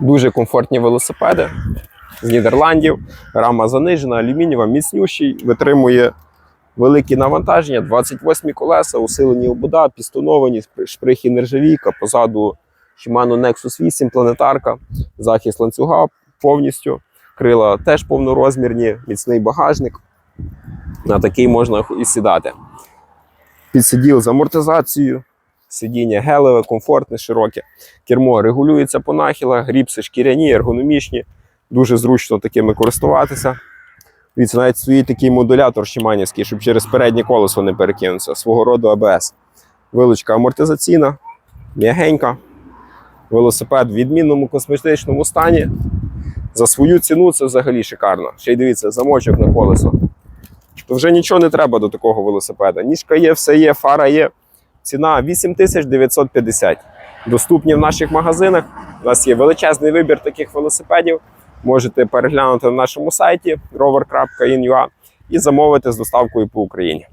Дуже комфортні велосипеди з Нідерландів. Рама занижена, алюмінієва, міцнющий, витримує великі навантаження, 28 колеса, усилені обода, пістоновані, шприхи нержавійка, позаду Shimano Nexus 8, планетарка, захист ланцюга повністю. Крила теж повнорозмірні, міцний багажник. На такий можна і сідати. Підсиділ з амортизацією, сидіння гелеве, комфортне, широке. Кермо регулюється по нахилах, гріпси шкіряні, ергономічні. Дуже зручно такими користуватися. Дивіться, навіть стоїть такий модулятор шиманівський, щоб через переднє колесо не перекинутися, свого роду АБС. Вилучка амортизаційна, м'ягенька. Велосипед в відмінному косметичному стані. За свою ціну це взагалі шикарно. Ще й дивіться, замочок на колесо. То вже нічого не треба до такого велосипеда. Ніжка є, все є, фара є. Ціна 8950. Доступні в наших магазинах. У нас є величезний вибір таких велосипедів. Можете переглянути на нашому сайті rover.in.ua і замовити з доставкою по Україні.